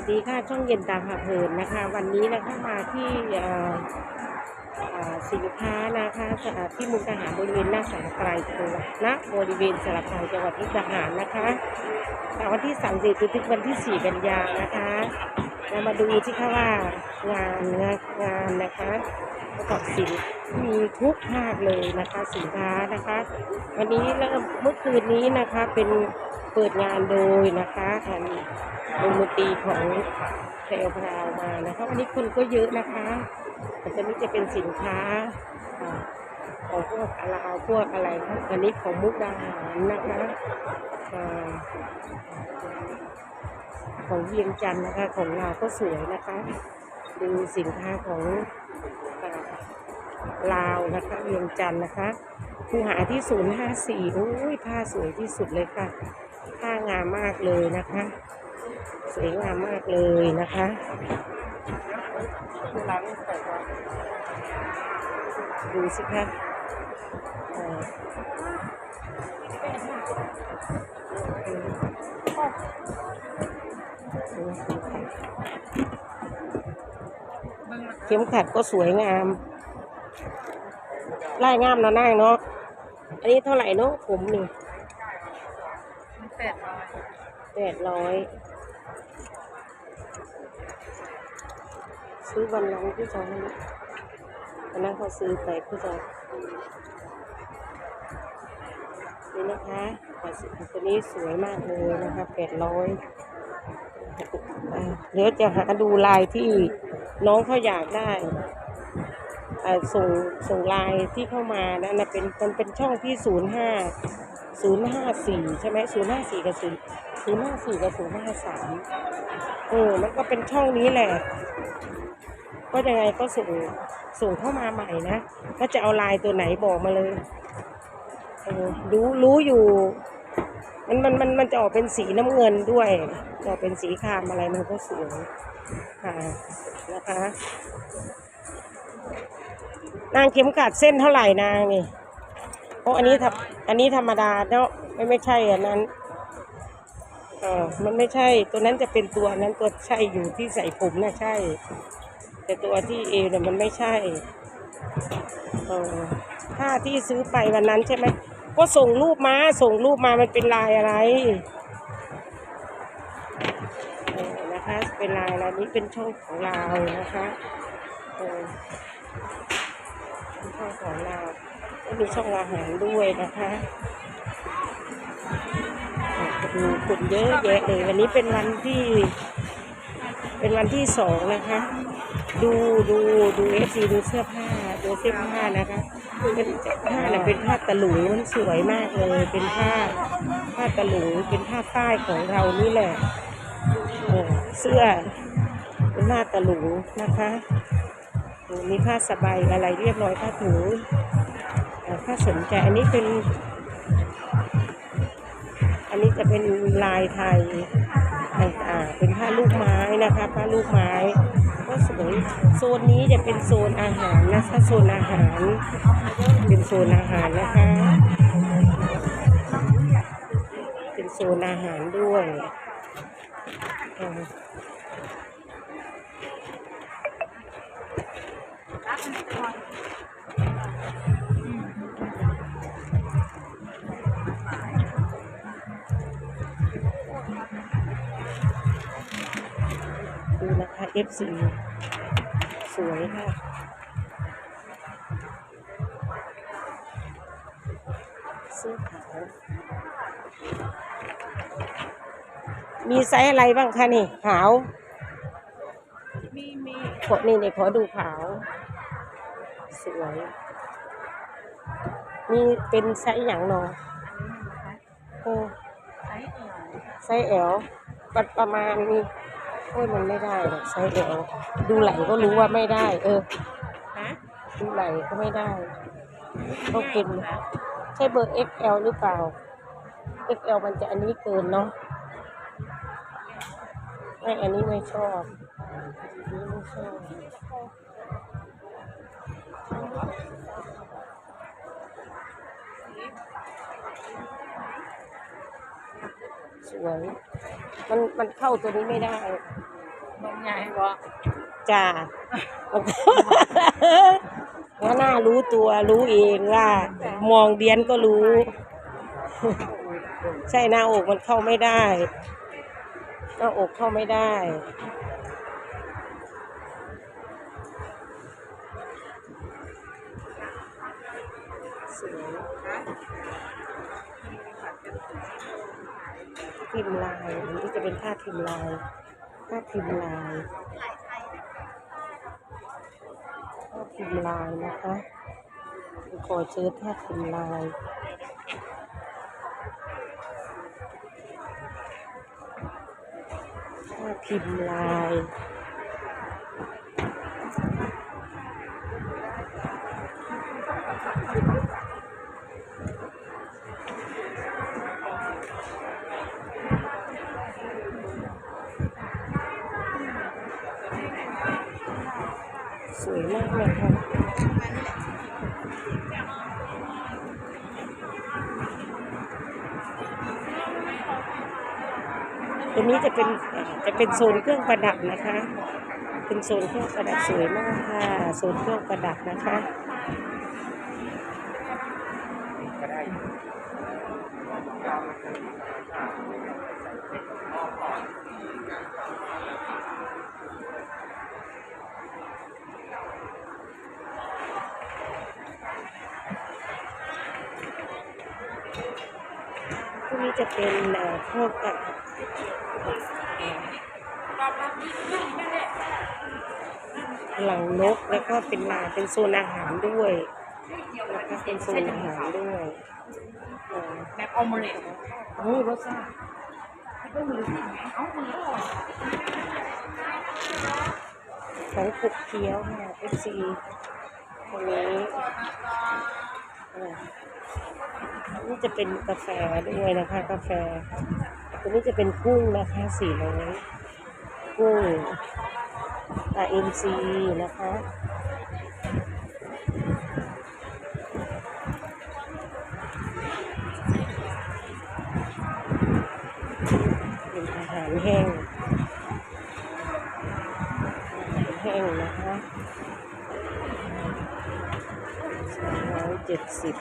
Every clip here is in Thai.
วัสดีค่ะช่องเย็นตาผาเพลินนะคะ วันนี้นะคะมาที่อ่อเอ่อสินค้านะคะที่มุกดาหารบริเวณหน้าสารกลายตัวณบริเวณสารกลาจังหวัดมุกดาหารนะคะแต่วันที่สามสิบถึงวันที่สี่กันยานะคะเรามาดูที่ค่ะว่างานงานงานนะคะ กอบสินมีทุกภาคเลยนะคะสินค้านะคะ วันนี้เริ่มเมื่อคืนนี้นะคะเป็นเปิดงานโดยนะคะอันวงดนตรีของแพรวพราวมานะคะวันนี้คนก็เยอะนะคะอันนี้จะเป็นสินค้าของพวกลาวพวกอะไรอันนี้ของมุกดาหารนะคะของเวียงจันทร์นะคะของลาก็สวยนะคะ ดูสินค้าของ ลาวนะคะเวียงจันทร์นะคะคูหาที่ศูนย์ห้าสี่โอ้ยผ้าสวยที่สุดเลยค่ะ ผ้างามมากเลยนะคะ สวยงามมากเลยนะคะดูสิคะเข็มขัดก็สวยงาม ไล่งามเนาะนั่งเนาะ อันนี้เท่าไหร่เนาะผมนี่แปดร้อยแปดร้อยซื้อวันนั้นพี่จอยวันนั้นเขาซื้อไปพี่จอยนี่นะคะขอสิตัวนี้สวยมากเลยนะคะแปดร้อยเดี๋ยวจะหาดูลายที่น้องเขาอยากได้เอ่อ ส่งส่งไลน์ที่เข้ามานะนะเป็นมันเป็นช่องที่ศูนย์ห้าศูนย์ห้าสี่ใช่ไหมศูนย์ห้าสี่กับศูนย์ศูนย์ห้าสี่กับศูนย์ห้าสามเออมันก็เป็นช่องนี้แหละ ก็ยังไงก็ส่งส่งเข้ามาใหม่นะถ้าจะเอาไลน์ตัวไหนบอกมาเลยเออรู้รู้อยู่ มันมันมันมันจะออกเป็นสีน้ำเงินด้วยจะออกเป็นสีครามอะไรมันก็สวยค่ะนะคะ นางเข็มขัดเส้นเท่าไหร่นางนี่เพราะอันนี้ทำอันนี้ธรรมดาเนาะไม่ไม่ใช่อันนั้นเออมันไม่ใช่ ตัวนั้นจะเป็นตัวนั้นตัวใช่อยู่ที่ใส่ผมนะใช่ แต่ตัวที่เอวเนี่ยมันไม่ใช่เออผ้าที่ซื้อไปวันนั้นใช่ไหมก็ส่งรูปมา ส่งรูปมามันเป็นลายอะไรเออนะคะ เป็นลายอะไรนี้เป็นช่องของเรานะคะ เออช่องของเราก็มีช่องอาหารด้วยนะคะดูคนเยอะแยะเลยวันนี้เป็นวันที่ เป็นวันที่สองนะคะ ดูดูดูเอฟซีดูเสื้อผ้าดูเสื้อผ้านะคะเป็นผ้าเนี่ยเป็นผ้าตะหลุงมันสวยมากเลย เป็นผ้าผ้าตะหลุงเป็นผ้าฝ้ายของเรานี่แหละเออเสื้อเป็นผ้าตะหลุงนะคะ มีผ้าสบายอะไรเรียบร้อยผ้าถุงถ้าสนใจอันนี้เป็น อันนี้จะเป็นลายไทยต่าเป็นผ้าลูกไม้นะคะผ้าลูกไม้ก็สวยโซนนี้จะเป็นโซนอาหารนะคะโซนอาหาร เป็นโซนอาหารนะคะ เป็นโซนอาหารด้วย ดูนะคะ F4 สวยค่ะ เสื้อขาว มีไซส์อะไรบ้างคะนี่ ขาว มีมี ขอนี่นี่ขอดูขาว สวย มีเป็นไซส์อย่างเนอโอ้ไซส์เอวไซส์แอลประประมาณนี้โอ้ยมันไม่ได้หรอกไซส์แอลดูไหลก็รู้ว่าไม่ได้ เออฮะดูไหลก็ไม่ได้ต้องเป็นใช่เบอร์ XL หรือเปล่า XL มันจะอันนี้เกินเนาะไม่อันนี้ไม่ชอบอันนี้ไม่ชอบ วย มันมันเข้าตัวนี้ไม่ได้นมใหญ่บ่จ้าว่าน่ารู้ตัวรู้เองว่า มองเดียนก็รู้ ใช่หน้าอกมันเข้าไม่ได้ หน้าอกเข้าไม่ได้สวย พิมพ์ลาย อันนี้จะเป็นผ้าพิมพ์ลาย ผ้าพิมพ์ลาย ผ้าพิมพ์ลายนะคะขอเชิญผ้าพิมพ์ลายผ้าพิมพ์ลาย วยมากเลยค่ะตรงนี้จะเป็นจะเป็นโซนเครื่องประดับนะคะ เป็นโซนเครื่องประดับสวยมากค่ะ โซนเครื่องประดับนะคะ พวกนี้จะเป็นพวกกับหลังนกแล้วก็เป็นลาเป็นโซนอาหารด้วยแล้วก็เป็นโซนอาหารด้วยอ่อแบบออมเล็ตโอ้รสชาติก็มีสิเอ้ามีแล้วของขบเคี้ยวค่ะ FC ตรงนี้อ่อ นี่จะเป็นกาแฟด้วยนะคะ กาแฟ ตัวนี้จะเป็นกุ้งนะคะสี่ร้อยกุ้ง RMC นะคะเป็นอาหารแห้งอาหารแห้งนะคะสองร้อยเจ็ดสิบ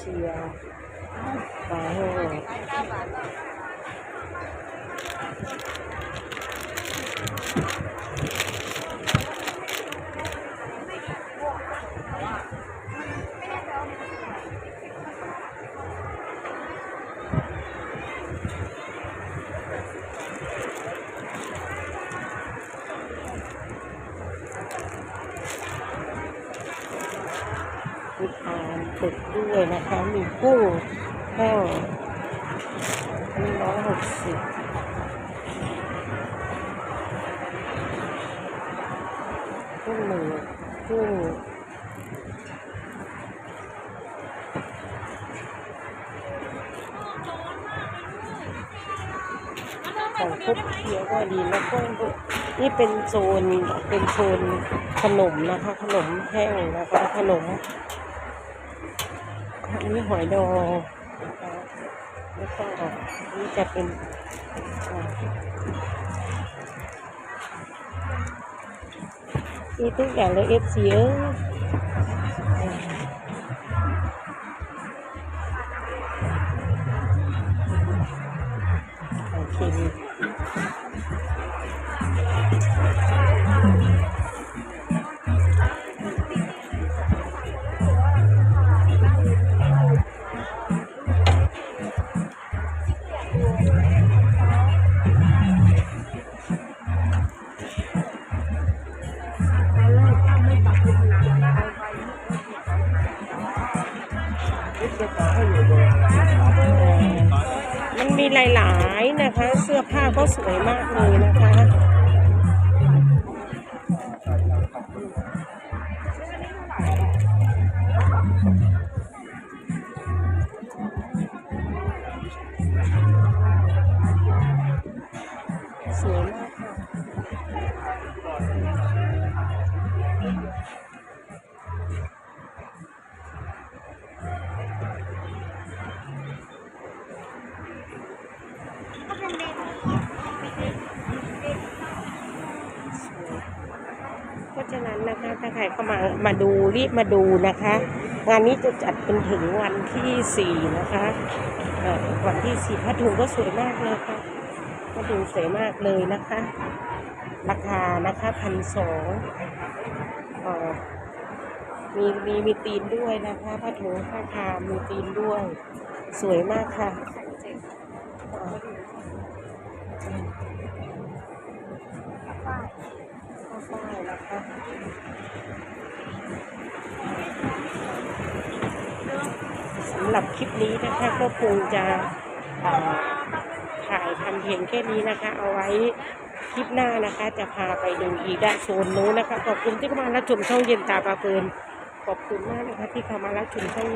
เชียร์ปลาแห้ งมีปลาตึกด้วยนะคะ มีกุ้งแห้งอันนี้ร้อยหกสิบกุ้งหนึ่งกุ้งของคุกเคี้ยวก็ดีแล้วก็นี่เป็นโซนเป็นโซนขนมนะคะ ขนมแห้งนะคะขนม อันนี้หอยดองนะคะแล้วก็อันนี่จะเป็นมีทุกอย่างเลยเอฟซีเอ้ ก็สวยมากเลยนะค่ะ นะคะ ถ้าใครเข้ามามาดูรีบมาดูนะคะ งานนี้จะจัดเป็นถึงวันที่สี่นะคะวันที่สี่ผ้าถุงก็สวยมากเลยค่ะผ้าถุงสวยมากเลยนะคะ ราคานะคะพันสองมีมีมีตีนด้วยนะคะผ้าถุงผ้าคามมีตีนด้วย สวยมากค่ะเอ่อผ้า้านะคะสำหรับคลิปนี้นะคะก็คงจะถ่ายทำเพียงแค่นี้นะคะ เอาไว้คลิปหน้านะคะจะพาไปดูอีกด้านโซนนู้นนะคะ ขอบคุณที่เข้ามารับชมช่องเย็นตาปลาเพลินขอบคุณมากนะคะที่เข้ามารับชมช่อง